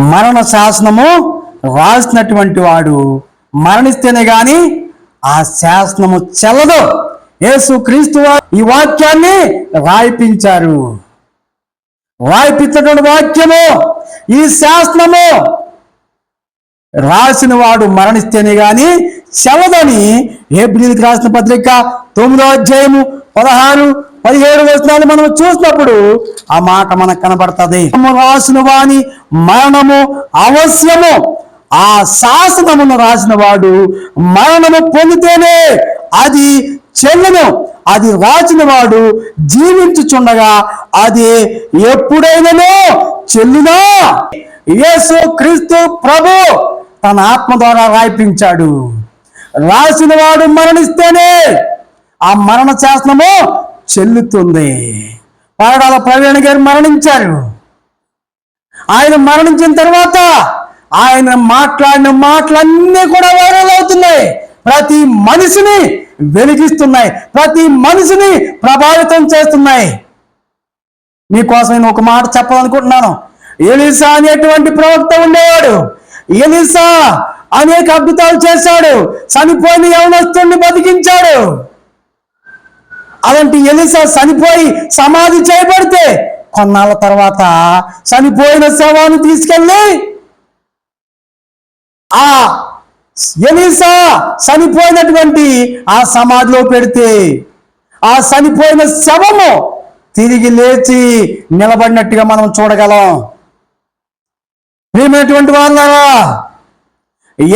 మరణ శాసనము రాసినటువంటి వాడు మరణిస్తేనే గాని ఆ శాసనము చెల్లదు. యేసు క్రీస్తు ఈ వాక్యాన్ని రాయిపించారు. రాయిపించటువంటి వాక్యము ఈ శాసనము రాసిన వాడు మరణిస్తేనే గాని చెల్లదని ఏప్రిల్కి రాసిన పత్రిక తొమ్మిదో అధ్యాయము పదహారు పదిహేడు వచనాలు మనం చూసినప్పుడు ఆ మాట మనకు కనబడుతుంది. రాసిన వాని మరణము అవశ్యము. ఆ శాసనమును రాసిన వాడు మరణము పొందితేనే అది చెల్లును. అది రాసిన వాడు జీవించుచుండగా అది ఎప్పుడైనానో చెల్లినా? యేసు క్రీస్తు ప్రభు తన ఆత్మ ద్వారా రాయిపించాడు. రాసిన వాడు మరణిస్తేనే ఆ మరణ శాసనము చెల్లుతుంది. పారడాల ప్రవీణ గారు మరణించారు. ఆయన మరణించిన తర్వాత ఆయన మాట్లాడిన మాటలన్నీ కూడా వైరల్ అవుతున్నాయి. ప్రతి మనిషిని వెలిగిస్తున్నాయి. ప్రతి మనిషిని ప్రభావితం చేస్తున్నాయి. మీకోసం నేను ఒక మాట చెప్పాలనుకుంటున్నాను. ఎలిసా అనేటువంటి ప్రవక్త ఉండేవాడు. ఎలిసా అనేక అద్భుతాలు చేశాడు. చనిపోయిన యవనస్తుని బతికించాడు. అలాంటి ఎలిసా చనిపోయి సమాధి చేయబడితే కొన్నాళ్ళ తర్వాత చనిపోయిన శవాన్ని తీసుకెళ్ళి ఆ ఎలిసా చనిపోయినటువంటి ఆ సమాధిలో పెడితే ఆ చనిపోయిన శవము తిరిగి లేచి నిలబడినట్టుగా మనం చూడగలం. ప్రియమైనటువంటి వాళ్ళారా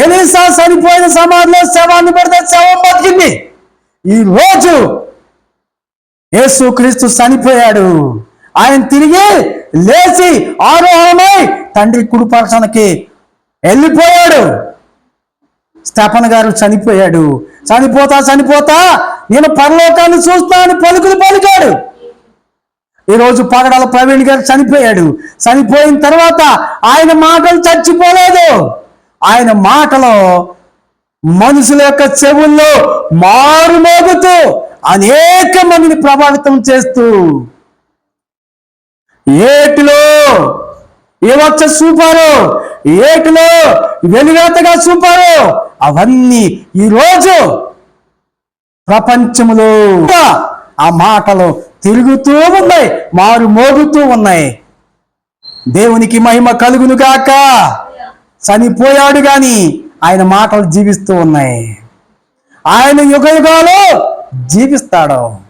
ఎలిసా చనిపోయిన సమాధిలో శవాన్ని పెడితే శవం బతికింది. ఈ రోజు యేసు క్రీస్తు చనిపోయాడు. ఆయన తిరిగి లేచి ఆరోహణమై తండ్రి కుడిపరచనకి వెళ్ళిపోయాడు. స్టెఫన్ గారు చనిపోయాడు. చనిపోతా చనిపోతా నేను పరలోకాన్ని చూస్తానని పలుకులు పలికాడు. ఈరోజు పగడాల ప్రవీణ్ గారు చనిపోయాడు. చనిపోయిన తర్వాత ఆయన మాటలు చచ్చిపోలేదు. ఆయన మాటలో మనుషుల యొక్క చెవుల్లో మారుమోగుతూ అనేక మందిని ప్రభావితం చేస్తూ ఏటిలో ఏవచ్చ చూపారు ఏటిలో వెలుగేతగా చూపారు అవన్నీ ఈరోజు ప్రపంచములో ఆ మాటలు తిరుగుతూ ఉన్నాయి మారు మోగుతూ ఉన్నాయి. దేవునికి మహిమ కలుగును గాక. చనిపోయాడు గాని ఆయన మాటలు జీవిస్తూ ఉన్నాయి. ఆయన యుగ యుగాలు జీవిస్తాడు?